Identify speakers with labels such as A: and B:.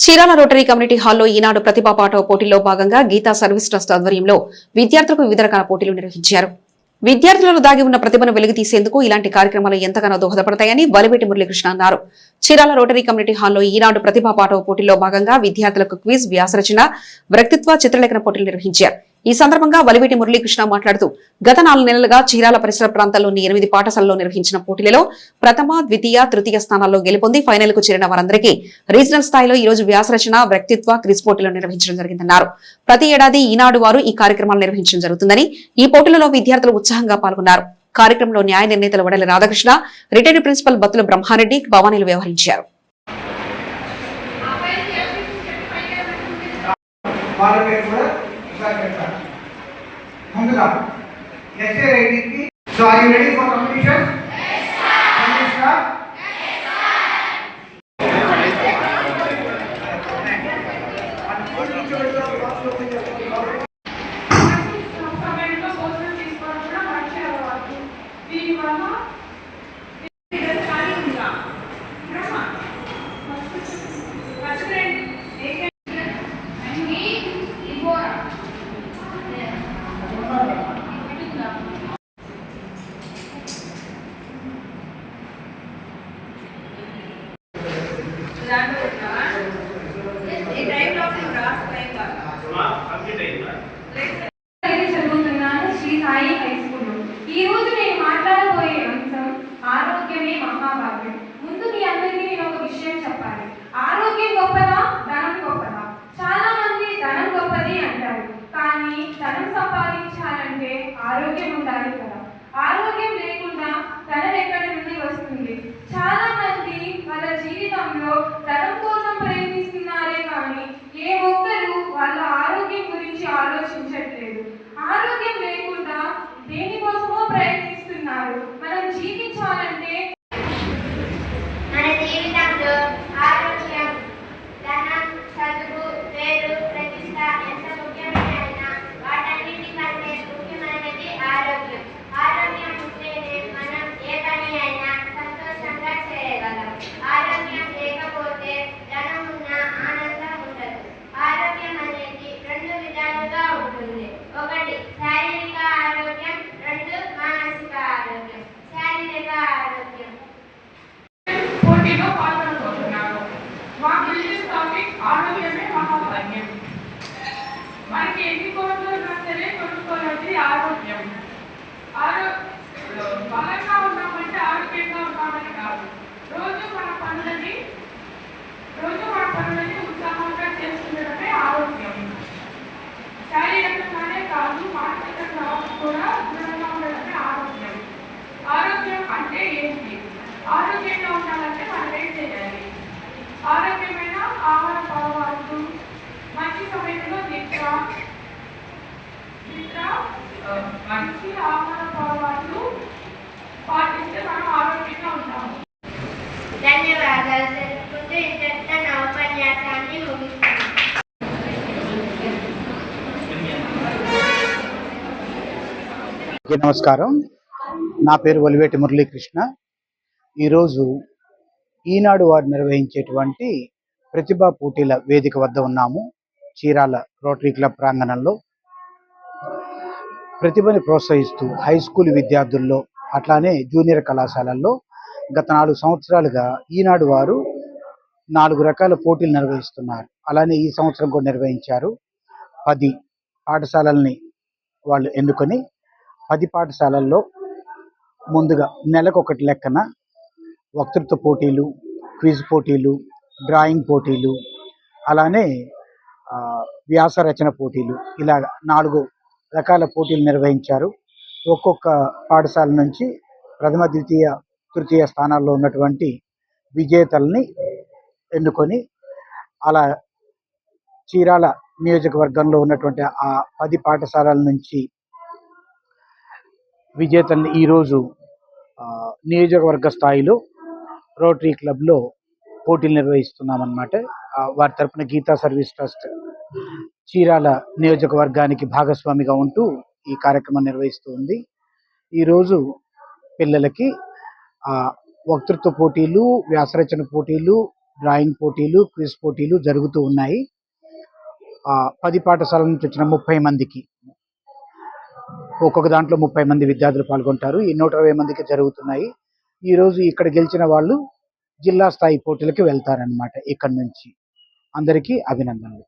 A: Chirala rotary community హాల్లో ఈనాడు ప్రతిభా పాఠవ పోటీలో భాగంగా గీతా సర్వీస్ ట్రస్ట్ ఆధ్వర్యంలో విద్యార్థులకు వివిధ రకాల పోటీలు నిర్వహించారు. విద్యార్థులలో దాగి ఉన్న ప్రతిభను వెలుగు తీసేందుకు ఇలాంటి కార్యక్రమాలు ఎంతగానో దోహదపడతాయని బలివేటి మురళీకృష్ణ అన్నారు. చీరాల రోటరీ కమ్యూనిటీ హాల్లో ఈనాడు ప్రతిభా పాఠవ పోటీలో భాగంగా విద్యార్థులకు క్విజ్ వ్యాసరచన వ్యక్తిత్వ చిత్రలేఖన పోటీలు నిర్వహించారు. ఈ సందర్భంగా వలివేటి మురళీకృష్ణ మాట్లాడుతూ గత నాలుగు నెలలుగా చీరాల పరిసర ప్రాంతాల్లోని ఎనిమిది పాఠశాలలో నిర్వహించిన పోటీలలో ప్రథమ ద్వితీయ తృతీయ స్థానాల్లో గెలుపొంది ఫైనల్కు చేరిన వారందరికీ రీజనల్ స్థాయిలో ఈ రోజు వ్యాసరచన వ్యక్తిత్వ క్రిజ్ పోటీలు నిర్వహించడం జరిగిందన్నారు. ప్రతి ఏడాది ఈనాడు వారు ఈ కార్యక్రమాలు నిర్వహించడం జరుగుతుందని ఈ పోటీలలో విద్యార్థులు ఉత్సాహంగా పాల్గొన్నారు. కార్యక్రమంలో న్యాయ నిర్ణేతలు వడలి రాధాకృష్ణ రిటైర్డ్ ప్రిన్సిపల్ బత్తుల బ్రహ్మారెడ్డి భవానీలు వ్యవహరించారు.
B: వాళ్ళ పేరు కూడా ముందుగా SA రైటింగ్కి so are you ready for competition
C: ఆరోగ్యమే మహాభాగ్యం. ముందు మీ అందరికీ నేను ఒక విషయం చెప్పాలి. ఆరోగ్యం గొప్పదా? ధనం గొప్పదా? చాలా మంది ధనం గొప్పది అంటారు. కానీ ధనం సంపాదించాలంటే ఆరోగ్యం ఉండాలి కదా. ఆరోగ్యం లేకుండా ధనం ఎక్కడి నుండి వస్తుంది? చాలా మంది వాళ్ళ జీవితంలో ధనం కోసం ప్రయత్నిస్తున్నారే కానీ ఏ ఒక్కరు వాళ్ళ ఆరోగ్యం గురించి ఆలోచించట్లేదు. ఆరోగ్యం లేకుండా దేనికోసమో ప్రయత్నిస్తున్నారు. మనం జీవించాలంటే
D: మన జీవితంలో ఆరోగ్యం ధనం చదువు పేరు ప్రతిష్ట ఎంత ముఖ్యమైన వాటన్నిటికంటే ముఖ్యమైనది ఆరోగ్యం ఆరోగ్యం ఉంటేనే మనం ఏ పని అయినా సంతోషంగా చేయగలం ఆరోగ్యం లేకపోతే ధనం ఉన్న ఆనందం ఉండదు ఆరోగ్యం అనేది రెండు విధాలుగా ఉంటుంది ఒకటి శారీరక ఆరోగ్యం రెండు మానసిక ఆరోగ్యం శారీరక ఆరోగ్యం
E: పోటీలో పాల్గొనబోతున్నారు మా బిజినెస్ టాపిక్ ఆరోగ్యమే మహాభాగ్యం మనకి ఎన్ని కోట్లు ఉన్నా సరే కొనుక్కోవాల్సింది ఆరోగ్యం ఆరో బలంగా ఉన్నామంటే ఆరోగ్యంగా ఉన్నామని కాదు రోజు మన పనులని రోజు మన పనులని ఉత్సాహంగా చేస్తుండడమే ఆరోగ్యం శారీరకంగానే కాదు మానసికంగా కూడా దృఢంగా ఉండడమే ఆరోగ్యం ఆరోగ్యం అంటే ఏంటి ఆరోగ్యంగా ఉండాలంటే మనం ఏం చేయాలి ఆరోగ్యమైన ఆహార అలవాట్లు మంచి సమయంలో నిద్ర నిద్ర ఆ, మంచి ఆహార అలవాట్లు పాటిస్తే మనం ఆరోగ్యంగా ఉంటాము
D: ధన్యవాదాలు తెలుపుకుంటూ ఇంతటితో నా ఉపన్యాసాన్ని ముగిస్తున్నాను
F: నమస్కారం. నా పేరు ఒలివేటి మురళీకృష్ణ. ఈరోజు ఈనాడు వారు నిర్వహించేటువంటి ప్రతిభా పోటీల వేదిక వద్ద ఉన్నాము. చీరాల రోటరీ క్లబ్ ప్రాంగణంలో. ప్రతిభని ప్రోత్సహిస్తూ హై స్కూల్ విద్యార్థుల్లో అట్లానే జూనియర్ కళాశాలల్లో గత నాలుగు సంవత్సరాలుగా ఈనాడు వారు నాలుగు రకాల పోటీలు నిర్వహిస్తున్నారు. అలానే ఈ సంవత్సరం కూడా నిర్వహించారు. పది పాఠశాలల్ని వాళ్ళు ఎన్నుకొని పది పాఠశాలల్లో ముందుగా నెలకొకటి లెక్కన వక్తృత్వ పోటీలు క్విజ్ పోటీలు డ్రాయింగ్ పోటీలు అలానే వ్యాస రచన పోటీలు ఇలా నాలుగు రకాల పోటీలు నిర్వహించారు. ఒక్కొక్క పాఠశాల నుంచి ప్రథమ ద్వితీయ తృతీయ స్థానాల్లో ఉన్నటువంటి విజేతల్ని ఎన్నుకొని అలా చీరాల నియోజకవర్గంలో ఉన్నటువంటి ఆ పది పాఠశాలల నుంచి విజేతల్ని ఈరోజు నియోజకవర్గ స్థాయిలో రోటరీ క్లబ్లో పోటీలు నిర్వహిస్తున్నామన్నమాట. వారి తరపున గీతా సర్వీస్ ట్రస్ట్ చీరాల నియోజకవర్గానికి భాగస్వామిగా ఉంటూ ఈ కార్యక్రమం నిర్వహిస్తూ ఉంది. ఈరోజు పిల్లలకి వక్తృత్వ పోటీలు వ్యాసరచన పోటీలు డ్రాయింగ్ పోటీలు క్విజ్ పోటీలు జరుగుతూ ఉన్నాయి. పది పాఠశాల నుంచి వచ్చిన ముప్పై మందికి ఒక్కొక్క దాంట్లో ముప్పై మంది విద్యార్థులు పాల్గొంటారు. ఈ నూట ఇరవై మందికి జరుగుతున్నాయి. ఈ రోజు ఇక్కడ గెలిచిన వాళ్ళు జిల్లా స్థాయి పోటీలకి వెళ్తారనమాట ఇక్కడ నుంచి. అందరికీ అభినందనలు.